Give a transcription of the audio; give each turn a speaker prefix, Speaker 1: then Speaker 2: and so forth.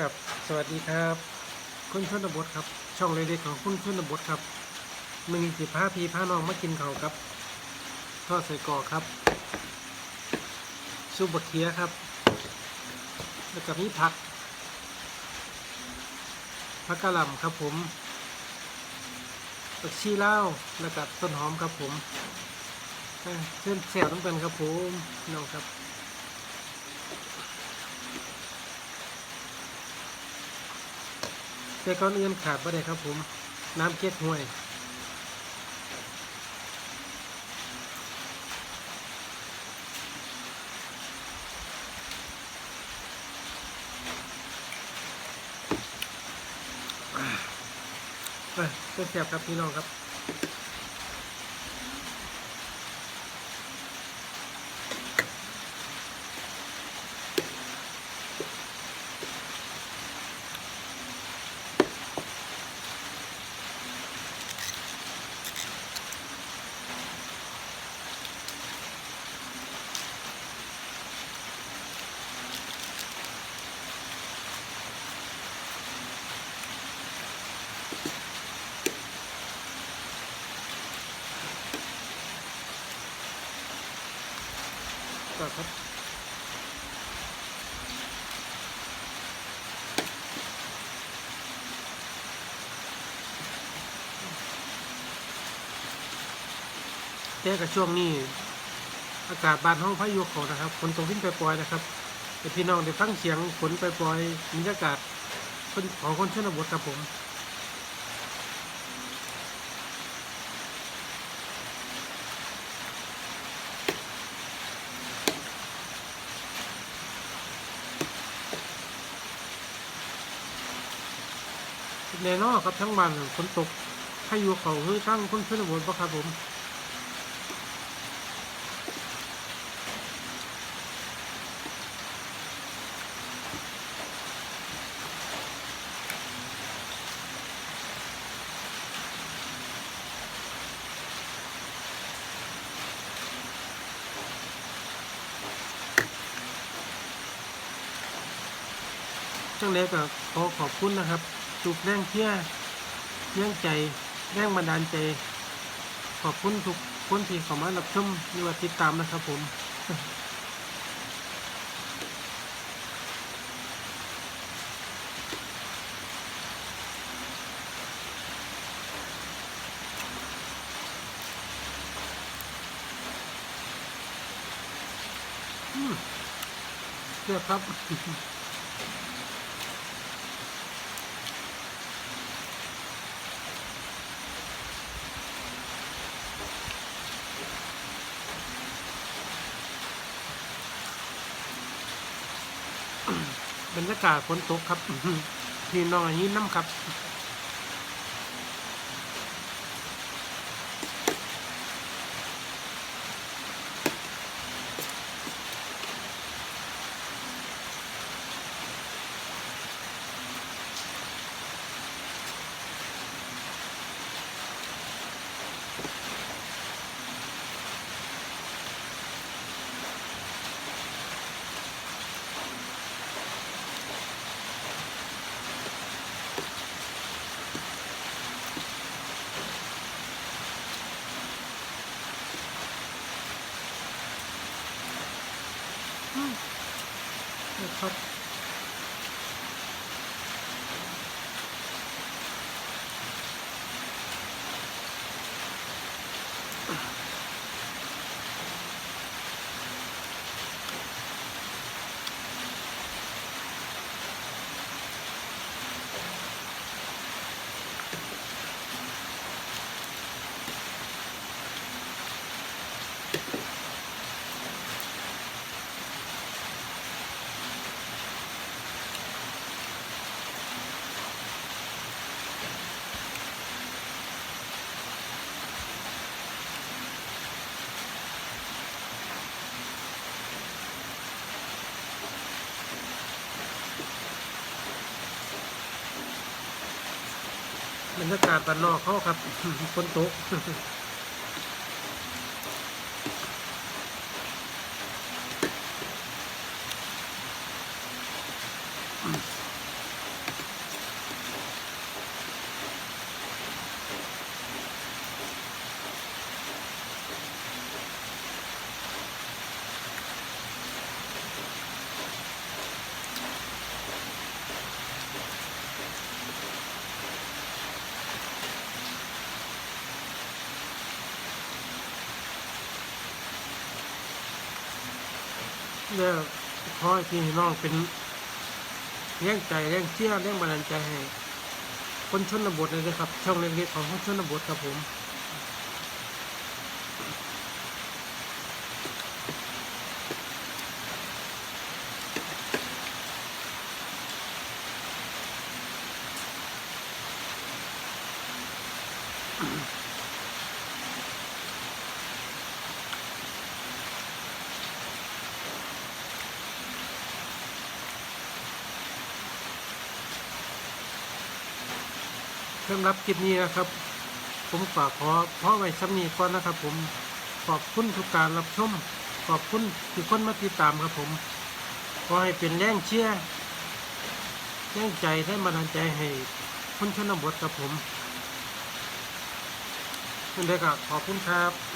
Speaker 1: กับสวัสดีครับ คุณชนบทครับ ช่องเล็กๆของคุณชนบทครับมึงสิพาพีพาน้องมากินเขาครับทอดใส่กอครับซุปบะเคียครับ แล้วก็มีผักผักกะหล่ำครับผมผักชีเลาแล้วก็ต้นหอมครับผมเอ้ยเส้นแซวต้องเป็นครับผมน้องครับ แต่ก่อนอื่นขาดบ่ได้ครับผม น้ำเก๊กห้วยไปเป็นแสบครับพี่น้องครับ ก็ครับแต่กับช่วงนี้ อากาศบานห้องพายุเขานะครับฝนตกขึ้นไปปล่อยนะครับพี่น้องได้ฟังเสียงฝนไปปล่อยบรรยากาศของคนชนบทครับผม แน่นอนครับทั้งวันฝนตกพายุเขาคือทั้งคนชนบทปะครับผมจังเล็กก็ขอขอบคุณนะครับ จุกแรงเพียเลี้ยงใจแรงบันดาลใจ ขอบคุณทุกคนที่เข้ามารับชมหรือว่าติดตามนะครับผมเรียบครับ บรรยากาศฝนตกครับ พี่น้องอย่างนี้น้ำครับ ครับ รรยากาศบ้านนอกเขาครับคนตก เนี่ยขอให้พี่น้องเป็นแรงใจแรงเชื่อแรงบันดาลใจให้คนชนบทเลยนะครับ ช่องเล็กๆของคนชนบทครับผม สำหรับคลิปนี้นะครับ ผมฝากขอเพราะไว้ซ้ำนี้ก่อนนะครับ ผมขอบคุณทุกการรับชม ขอบคุณทุกคนมาติดตามครับผมขอให้เป็นแรงเชียร์แรงใจได้มาดันใจให้คนชนบทกับผมนั่นเด็กขอบคุณครับ